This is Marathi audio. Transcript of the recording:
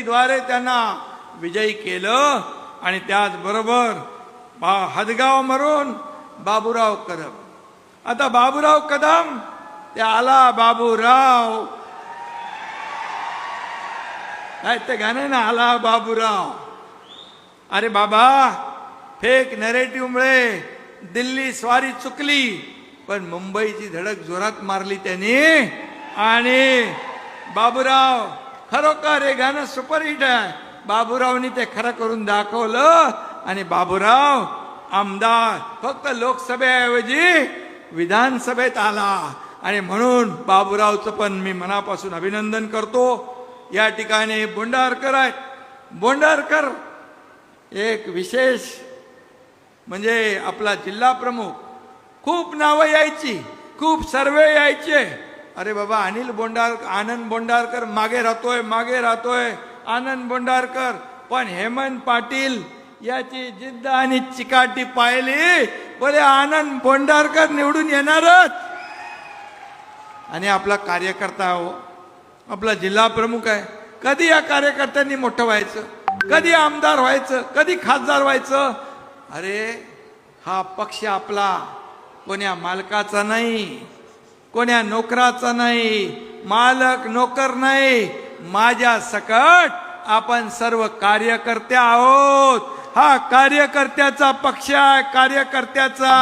शक्तीद्वारे त्यांना विजयी केलं आणि त्याचबरोबर बा हदगाव मरून बाबूराव कदम. आता बाबूराव कदम ते आला बाबूराव. काय ते गाणं ना आला बाबूराव. अरे बाबा फेक नरेटिव्हमुळे दिल्ली स्वारी चुकली पण मुंबईची धडक जोरात मारली त्याने. आणि बाबूराव खरोखर हे गाणं सुपरहिट आहे. बाबूरावनी ते खरं करून दाखवलं आणि बाबूराव आमदार फक्त लोकसभेऐवजी विधानसभेत आला. आणि म्हणून बाबूरावचं पण मी मनापासून अभिनंदन करतो. या ठिकाणी बोंडारकर आहेत. बोंडारकर एक विशेष म्हणजे आपला जिल्हा प्रमुख. खूप नावं यायची. खूप सर्वे यायचे. अरे बाबा अनिल बोंडार आनंद बोंडारकर मागे राहतोय मागे राहतोय. आनंद बोंडारकर पण हेमंत पाटील याची जिद्द आणि चिकाटी पाहिली. बोले आनंद बोंडारकर निवडून येणारच. आणि आपला कार्यकर्ता हो आपला जिल्हा प्रमुख आहे. कधी या कार्यकर्त्यांनी मोठं व्हायचं? कधी आमदार व्हायचं? कधी खासदार व्हायचं? अरे हा पक्ष आपला. कोण्या मालकाचा नाही. कोण्या नोकराचा नाही मालक नोकर नाही माझ्या सकट आपण सर्व कार्यकर्ते आहोत. हा कार्यकर्त्याचा पक्ष आहे कार्यकर्त्याचा.